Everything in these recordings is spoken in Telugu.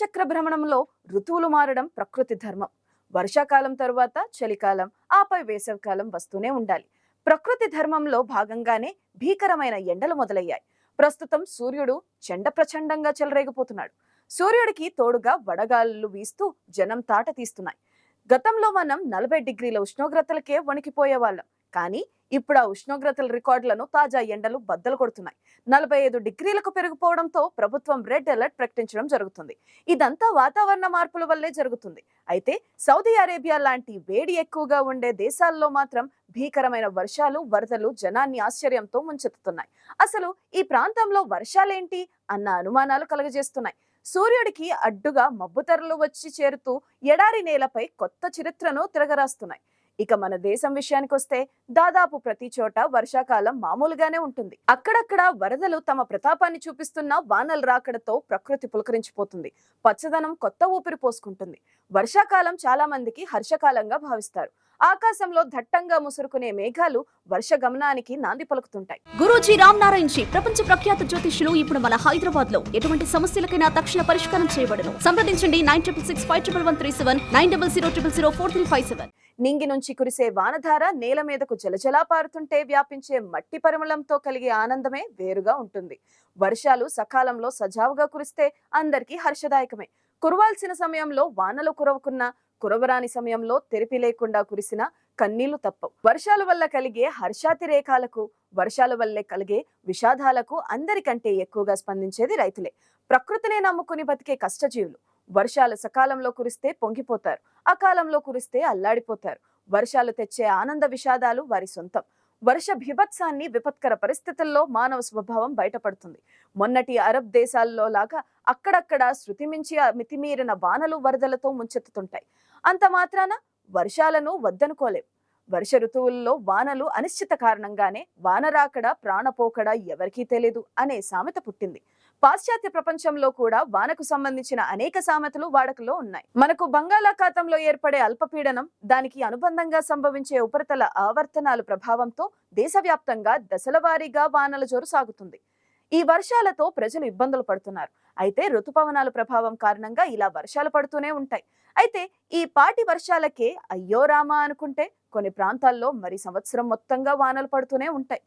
కాలచక్ర భ్రమణంలో ఋతువులు మారడం ప్రకృతి ధర్మం. వర్షాకాలం తరువాత చలికాలం ఆపై వేసవికాలం వస్తూనే ఉండాలి. ప్రకృతి ధర్మంలో భాగంగానే భీకరమైన ఎండలు మొదలయ్యాయి. ప్రస్తుతం సూర్యుడు చెండ ప్రచండంగా చెలరేగిపోతున్నాడు. సూర్యుడికి తోడుగా వడగాలులు వీస్తూ జనం తాట తీస్తున్నాయి. గతంలో మనం నలభై డిగ్రీల ఉష్ణోగ్రతలకే వణికిపోయే వాళ్ళం కానీ ఇప్పుడు ఆ ఉష్ణోగ్రతల రికార్డులను తాజా ఎండలు బద్దలు కొడుతున్నాయి. నలభై ఐదు డిగ్రీలకు పెరిగిపోవడంతో ప్రభుత్వం రెడ్ అలర్ట్ ప్రకటించడం జరుగుతుంది. ఇదంతా వాతావరణ మార్పుల వల్లే జరుగుతుంది. అయితే సౌదీ అరేబియా లాంటి వేడి ఎక్కువగా ఉండే దేశాల్లో మాత్రం భీకరమైన వర్షాలు వరదలు జనాన్ని ఆశ్చర్యంతో ముంచెత్తుతున్నాయి. అసలు ఈ ప్రాంతంలో వర్షాలేంటి అన్న అనుమానాలు కలుగజేస్తున్నాయి. సూర్యుడికి అడ్డుగా మబ్బుతెరలు వచ్చి చేరుతూ ఎడారి నేలపై కొత్త చరిత్రను తిరగరాస్తున్నాయి. ఇక మన దేశం విషయానికి వస్తే దాదాపు ప్రతి చోట వర్షాకాలం మామూలుగానే ఉంటుంది. అక్కడక్కడ వరదలు తమ ప్రతాపాన్ని చూపిస్తున్న వానల రాకడతో ప్రకృతి పులకరించిపోతుంది. పచ్చదనం కొత్త ఊపిరి పోసుకుంటుంది. వర్షాకాలం చాలా మందికి హర్షకాలంగా భావిస్తారు. ఆకాశంలో దట్టంగా ముసురుకునే మేఘాలు వర్ష గమనానికి నాంది పలుకుతుంటాయి. గురూజీ రామ్ నారాయణ్ జీ ప్రపంచ ప్రఖ్యాత జ్యోతిష్యులు ఇప్పుడు మన హైదరాబాద్లో ఎటువంటి సమస్యలకైనా తక్షణ పరిష్కారం చేయబడను. సంప్రదించండి nine triple six five triple one three seven nine double zero triple zero four three five seven. నింగి నుంచి కురిసే వానధార నేల మీదకు జలజలా పారుతుంటే వ్యాపించే మట్టి పరిమళంతో కలిగే ఆనందమే వేరుగా ఉంటుంది. వర్షాలు సకాలంలో సజావుగా కురిస్తే అందరికీ హర్షదాయకమే. కురవాల్సిన సమయంలో వానలు కురవకున్నా కురవరాని సమయంలో తెరిపి లేకుండా కురిసిన కన్నీళ్ళు తప్పవు. వర్షాల వల్ల కలిగే హర్షాతిరేకాలకు వర్షాల వల్లే కలిగే విషాదాలకు అందరికంటే ఎక్కువగా స్పందించేది రైతులే. ప్రకృతినే నమ్ముకుని బతికే కష్టజీవులు వర్షాలు సకాలంలో కురిస్తే పొంగిపోతారు అకాలంలో కురిస్తే అల్లాడిపోతారు. వర్షాలు తెచ్చే ఆనంద విషాదాలు వారి సొంతం. వర్ష భీభత్సాన్ని విపత్కర పరిస్థితుల్లో మానవ స్వభావం బయటపడుతుంది. మొన్నటి అరబ్ దేశాల్లో లాగా అక్కడక్కడ శృతిమించి మితిమీరిన వానలు వరదలతో ముంచెత్తుతుంటాయి. అంత మాత్రాన వర్షాలను వద్దనుకోలేం. వర్ష ఋతువుల్లో వానలు అనిశ్చిత కారణంగానే వానరాకడ ప్రాణపోకడ ఎవరికీ తెలియదు అనే సామెత పుట్టింది. పాశ్చాత్య ప్రపంచంలో కూడా వానకు సంబంధించిన అనేక సామెతలు వాడుకలో ఉన్నాయి. మనకు బంగాళాఖాతంలో ఏర్పడే అల్పపీడనం దానికి అనుబంధంగా సంభవించే ఉపరితల ఆవర్తనాలు ప్రభావంతో దేశవ్యాప్తంగా దశల వారీగా వానల జోరు సాగుతుంది. ఈ వర్షాలతో ప్రజలు ఇబ్బందులు పడుతున్నారు. అయితే ఋతుపవనాల ప్రభావం కారణంగా ఇలా వర్షాలు పడుతూనే ఉంటాయి. అయితే ఈ పాటి వర్షాలకే అయ్యో రామా అనుకుంటే కొన్ని ప్రాంతాల్లో మరి సంవత్సరం మొత్తంగా వానలు పడుతూనే ఉంటాయి.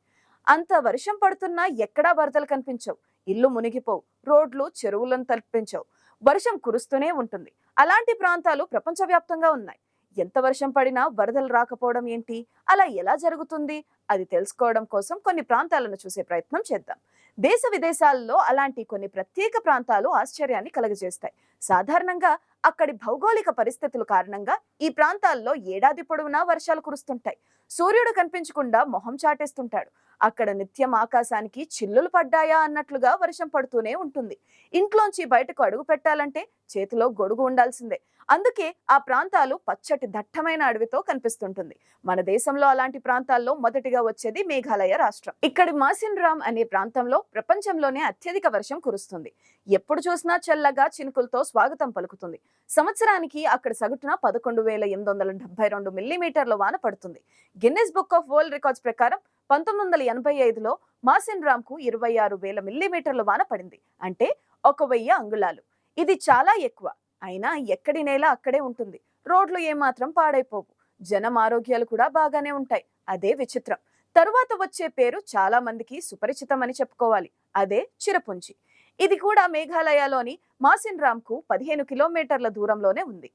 అంత వర్షం పడుతున్నా ఎక్కడా వరదలు కనిపించవు. ఇల్లు మునిగిపోవు. రోడ్లు చెరువులను తలపించవు. వర్షం కురుస్తూనే ఉంటుంది. అలాంటి ప్రాంతాలు ప్రపంచవ్యాప్తంగా ఉన్నాయి. ఎంత వర్షం పడినా వరదలు రాకపోవడం ఏంటి? అలా ఎలా జరుగుతుంది? అది తెలుసుకోవడం కోసం కొన్ని ప్రాంతాలను చూసే ప్రయత్నం చేద్దాం. దేశ విదేశాల్లో అలాంటి కొన్ని ప్రత్యేక ప్రాంతాలు ఆశ్చర్యాన్ని కలుగజేస్తాయి. సాధారణంగా అక్కడి భౌగోళిక పరిస్థితుల కారణంగా ఈ ప్రాంతాల్లో ఏడాది పొడవునా వర్షాలు కురుస్తుంటాయి. సూర్యుడు కనిపించకుండా మొహం చాటేస్తుంటాడు. అక్కడ నిత్యం ఆకాశానికి చిల్లులు పడ్డాయా అన్నట్లుగా వర్షం పడుతూనే ఉంటుంది. ఇంట్లోంచి బయటకు అడుగు పెట్టాలంటే చేతిలో గొడుగు ఉండాల్సిందే. అందుకే ఆ ప్రాంతాలు పచ్చటి దట్టమైన అడవితో కనిపిస్తుంటుంది. మన దేశంలో అలాంటి ప్రాంతాల్లో మొదటిగా వచ్చేది మేఘాలయ రాష్ట్రం. ఇక్కడి మాసిన్రామ్ అనే ప్రాంతంలో ప్రపంచంలోనే అత్యధిక వర్షం కురుస్తుంది. ఎప్పుడు చూసినా చల్లగా చినుకులతో స్వాగతం పలుకుతుంది. సంవత్సరానికి అక్కడ సగటున పదకొండు వేల ఎనిమిది వందల డెబ్బై రెండు మిల్లీమీటర్ల వాన పడుతుంది. Guinness book of world records ప్రకారం పంతొమ్మిది వందల ఎనభై ఐదులో మాసిన్ రామ్కు ఇరవై ఆరు వేల మిల్లీమీటర్ల వాన పడింది. అంటే ఒక వెయ్యి అంగుళాలు. ఇది చాలా ఎక్కువ. అయినా ఎక్కడి నేల అక్కడే ఉంటుంది. రోడ్లు ఏమాత్రం పాడైపోవు. జనం ఆరోగ్యాలు కూడా బాగానే ఉంటాయి. అదే విచిత్రం. తరువాత వచ్చే పేరు చాలా మందికి సుపరిచితమని చెప్పుకోవాలి. అదే చిరపుంజి. ఇది కూడా మేఘాలయలోని మాసిన్ రామ్కు పదిహేను కిలోమీటర్ల దూరంలోనే ఉంది.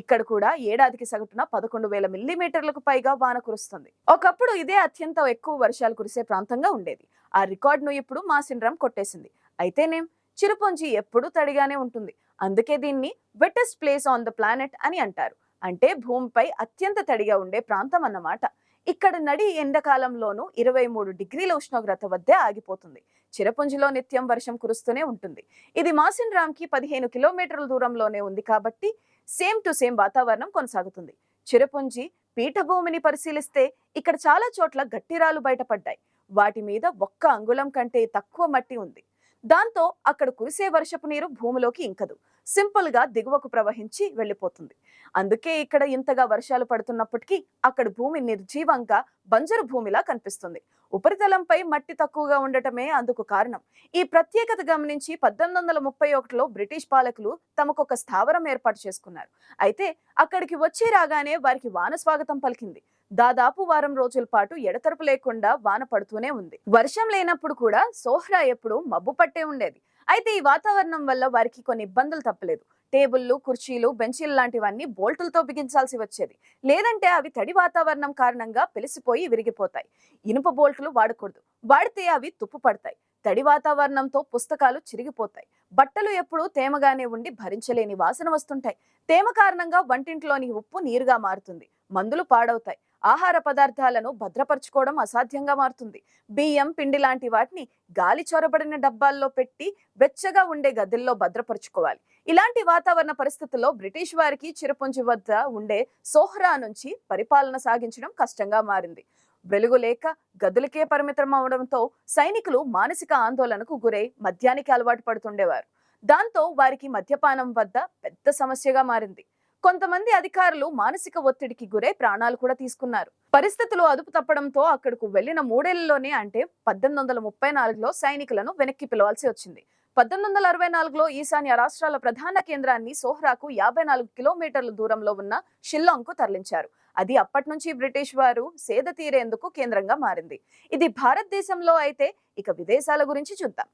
ఇక్కడ కూడా ఏడాదికి సగటున పదకొండు వేల మిల్లీమీటర్లకు పైగా వాన కురుస్తుంది. ఒకప్పుడు ఇదే అత్యంత ఎక్కువ వర్షాలు కురిసే ప్రాంతంగా ఉండేది. ఆ రికార్డును ఇప్పుడు మా సిండ్రం కొట్టేసింది. అయితేనేం? చిరుపుంజి ఎప్పుడూ తడిగానే ఉంటుంది. అందుకే దీన్ని wettest place on the planet అని అంటారు. అంటే భూమిపై అత్యంత తడిగా ఉండే ప్రాంతం అన్నమాట. ఇక్కడ నడి ఎండాకాలంలోనూ ఇరవై మూడు డిగ్రీల ఉష్ణోగ్రత వద్దే ఆగిపోతుంది. చిరపుంజిలో నిత్యం వర్షం కురుస్తూనే ఉంటుంది. ఇది మాసిన్ రామ్కి పదిహేను కిలోమీటర్ల దూరంలోనే ఉంది కాబట్టి సేమ్ టు సేమ్ వాతావరణం కొనసాగుతుంది. చిరపుంజి పీఠభూమిని పరిశీలిస్తే ఇక్కడ చాలా చోట్ల గట్టిరాలు బయటపడ్డాయి. వాటి మీద ఒక్క అంగుళం కంటే తక్కువ మట్టి ఉంది. దాంతో అక్కడ కురిసే వర్షపు నీరు భూమిలోకి ఇంకదు. సింపుల్గా దిగువకు ప్రవహించి వెళ్ళిపోతుంది. అందుకే ఇక్కడ ఇంతగా వర్షాలు పడుతున్నప్పటికీ అక్కడ భూమి నిర్జీవంగా బంజరు భూమిలా కనిపిస్తుంది. ఉపరితలంపై మట్టి తక్కువగా ఉండటమే అందుకు కారణం. ఈ ప్రత్యేకత గమనించి పద్దెనిమిది వందల ముప్పై ఒకటిలో బ్రిటిష్ పాలకులు తమకొక స్థావరం ఏర్పాటు చేసుకున్నారు. అయితే అక్కడికి వచ్చి రాగానే వారికి వాన స్వాగతం పలికింది. దాదాపు వారం రోజుల పాటు ఎడతెరపు లేకుండా వాన పడుతూనే ఉంది. వర్షం లేనప్పుడు కూడా సోహ్రా ఎప్పుడు మబ్బు పట్టే ఉండేది. అయితే ఈ వాతావరణం వల్ల వారికి కొన్ని ఇబ్బందులు తప్పలేదు. టేబుల్లు కుర్చీలు బెంచీలు లాంటివన్నీ బోల్టులతో బిగించాల్సి వచ్చేది. లేదంటే అవి తడి వాతావరణం కారణంగా పెలిసిపోయి విరిగిపోతాయి. ఇనుప బోల్టులు వాడకూడదు. వాడితే అవి తుప్పు పడతాయి. తడి వాతావరణంతో పుస్తకాలు చిరిగిపోతాయి. బట్టలు ఎప్పుడూ తేమగానే ఉండి భరించలేని వాసన వస్తుంటాయి. తేమ కారణంగా వంటింట్లోని ఉప్పు నీరుగా మారుతుంది. మందులు పాడవుతాయి. ఆహార పదార్థాలను భద్రపరచుకోవడం అసాధ్యంగా మారుతుంది. బియ్యం పిండి లాంటి వాటిని గాలి చొరబడిన డబ్బాల్లో పెట్టి వెచ్చగా ఉండే గదుల్లో భద్రపరచుకోవాలి. ఇలాంటి వాతావరణ పరిస్థితుల్లో బ్రిటిష్ వారికి చిరపుంజి వద్ద ఉండే సోహ్రా నుంచి పరిపాలన సాగించడం కష్టంగా మారింది. వెలుగు లేక గదులకే పరిమితం అవడంతో సైనికులు మానసిక ఆందోళనకు గురై మద్యానికి అలవాటు పడుతుండేవారు. దాంతో వారికి మద్యపానం వద్ద పెద్ద సమస్యగా మారింది. కొంతమంది అధికారులు మానసిక ఒత్తిడికి గురై ప్రాణాలు కూడా తీసుకున్నారు. పరిస్థితులు అదుపు తప్పడంతో అక్కడకు వెళ్ళిన మూడేళ్ళలోనే అంటే పద్దెనిమిది వందల ముప్పై నాలుగులో సైనికులను వెనక్కి పిలవాల్సి వచ్చింది. పద్దెనిమిది వందల అరవై నాలుగులో ఈశాన్య రాష్ట్రాల ప్రధాన కేంద్రాన్ని సోహ్రాకు యాభై నాలుగు కిలోమీటర్ల దూరంలో ఉన్న షిల్లాంగ్కు తరలించారు. అది అప్పటి నుంచి బ్రిటిష్ వారు సేద తీరేందుకు కేంద్రంగా మారింది. ఇది భారతదేశంలో అయితే ఇక విదేశాల గురించి చూద్దాం.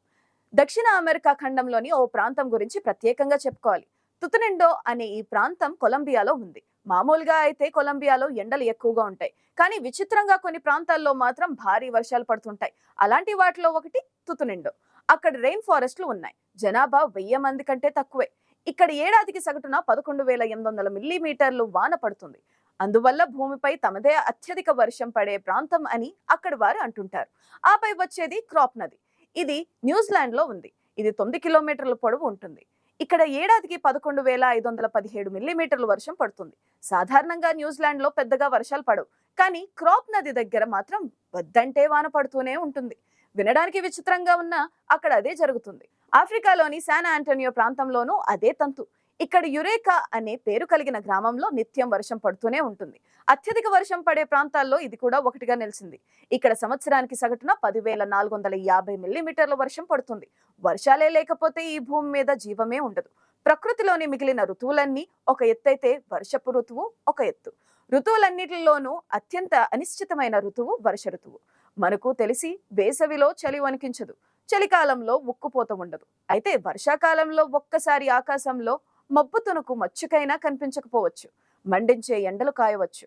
దక్షిణ అమెరికా ఖండంలోని ఓ ప్రాంతం గురించి ప్రత్యేకంగా చెప్పుకోవాలి. తుతనెండో అనే ఈ ప్రాంతం కొలంబియాలో ఉంది. మామూలుగా అయితే కొలంబియాలో ఎండలు ఎక్కువగా ఉంటాయి. కానీ విచిత్రంగా కొన్ని ప్రాంతాల్లో మాత్రం భారీ వర్షాలు పడుతుంటాయి. అలాంటి వాటిలో ఒకటి తుతునెండో. అక్కడ రెయిన్ ఫారెస్ట్లు ఉన్నాయి. జనాభా వెయ్యి మంది కంటే తక్కువే. ఇక్కడ ఏడాదికి సగటున పదకొండు వేల ఎనిమిది వందల మిల్లీమీటర్లు వాన పడుతుంది. అందువల్ల భూమిపై తమదే అత్యధిక వర్షం పడే ప్రాంతం అని అక్కడ వారు అంటుంటారు. ఆపై వచ్చేది క్రాప్ నది. ఇది న్యూజిలాండ్లో ఉంది. ఇది తొమ్మిది కిలోమీటర్ల పొడవు ఉంటుంది. ఇక్కడ ఏడాదికి పదకొండు వేల ఐదు వందల పదిహేడు మిల్లీమీటర్ల వర్షం పడుతుంది. సాధారణంగా న్యూజిలాండ్లో పెద్దగా వర్షాలు పడవు. కానీ క్రాప్ నది దగ్గర మాత్రం వద్దంటే వాన పడుతూనే ఉంటుంది. వినడానికి విచిత్రంగా ఉన్నా అక్కడ అదే జరుగుతుంది. ఆఫ్రికాలోని శాన్ ఆంటోనియో ప్రాంతంలోనూ అదే తంతు. ఇక్కడ యురేకా అనే పేరు కలిగిన గ్రామంలో నిత్యం వర్షం పడుతూనే ఉంటుంది. అత్యధిక వర్షం పడే ప్రాంతాల్లో ఇది కూడా ఒకటిగా నిలిచింది. ఇక్కడ సంవత్సరానికి సగటున పదివేల నాలుగు వందల యాభై మిల్లీమీటర్ల వర్షం పడుతుంది. వర్షాలే లేకపోతే ఈ భూమి మీద జీవమే ఉండదు. ప్రకృతిలోని మిగిలిన ఋతువులన్నీ ఒక ఎత్తైతే వర్షపు ఋతువు ఒక ఎత్తు. ఋతువులన్నిటిలోనూ అత్యంత అనిశ్చితమైన ఋతువు వర్ష ఋతువు. మనకు తెలిసి వేసవిలో చలి వణికించదు. చలికాలంలో ఉక్కుపోత ఉండదు. అయితే వర్షాకాలంలో ఒక్కసారి ఆకాశంలో మబ్బు తునకు మచ్చుకైనా కనిపించకపోవచ్చు. మండించే ఎండలు కాయవచ్చు.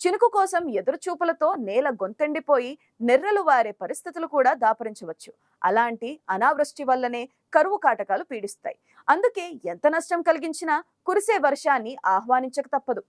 చినుకు కోసం ఎదురు చూపులతో నేల గొంతెండిపోయి నెర్రలు వారే పరిస్థితులు కూడా దాపరించవచ్చు. అలాంటి అనావృష్టి వల్లనే కరువు కాటకాలు పీడిస్తాయి. అందుకే ఎంత నష్టం కలిగించినా కురిసే వర్షాన్ని ఆహ్వానించక తప్పదు.